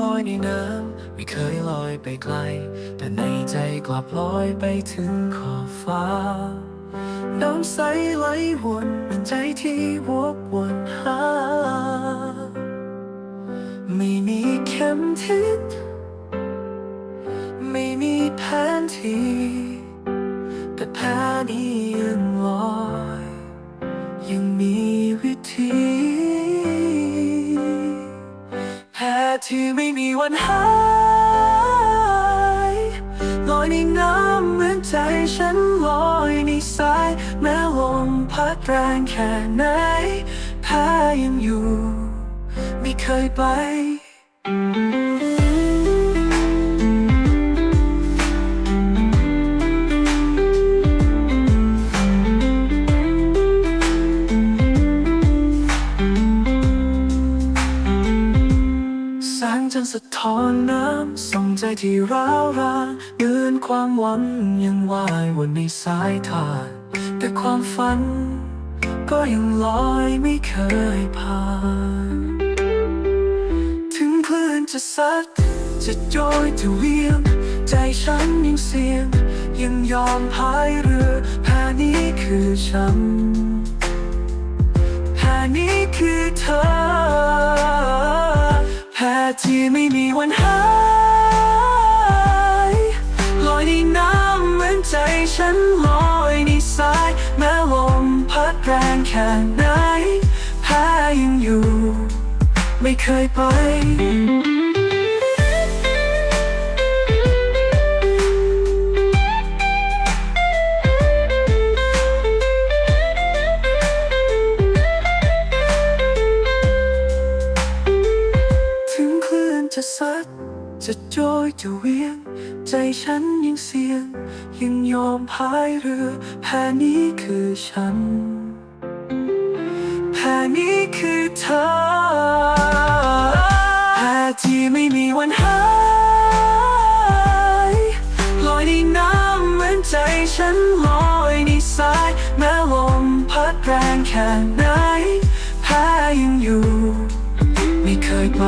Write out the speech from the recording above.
ลอยในน้ำไม่เคยลอยไปไกล แต่ในใจกลับลอยไปถึงขอบฟ้า น้ำใสไหลวนเป็นใจที่วกวนหา ไม่มีเข็มทิศไม่มีแผนที่ ไม่มีวันหายลอยในน้ำเหมือนใจฉันลอยในสาย แม้ลมพัดแรงแค่ไหนแพ้ยังอยู่ ไม่เคยไป อนน้ำส่งใจที่ร้าวรานเดินความหวังยังวายวนในสายทานแต่ความฝัน ก็ยังลอยไม่เคยผ่าน ถึงคลื่นจะซัดจะโจยจะเวียง ใจฉันยังเสี่ยง ยังยอมพายเรือแพนี้คือฉันแค่นี้คือเธอ ที่ไม่มีวันหายลอยในน้ำเหมือนใจฉันลอยในสายแม้ลมพัดแรงแค่ไหนแพ้ยังอยู่ ไม่เคยไป จะซัดจะโจยจะเวียง ใจฉันยังเสี่ยง ยังยอมพายเรือ แพนี้คือฉัน แพนี้คือเธอ แพที่ไม่มีวันหายลอยในน้ำเหมือนใจฉันลอยในสาย แม้ลมพัดแรงแค่ไหนแพยังอยู่ ไม่เคยไป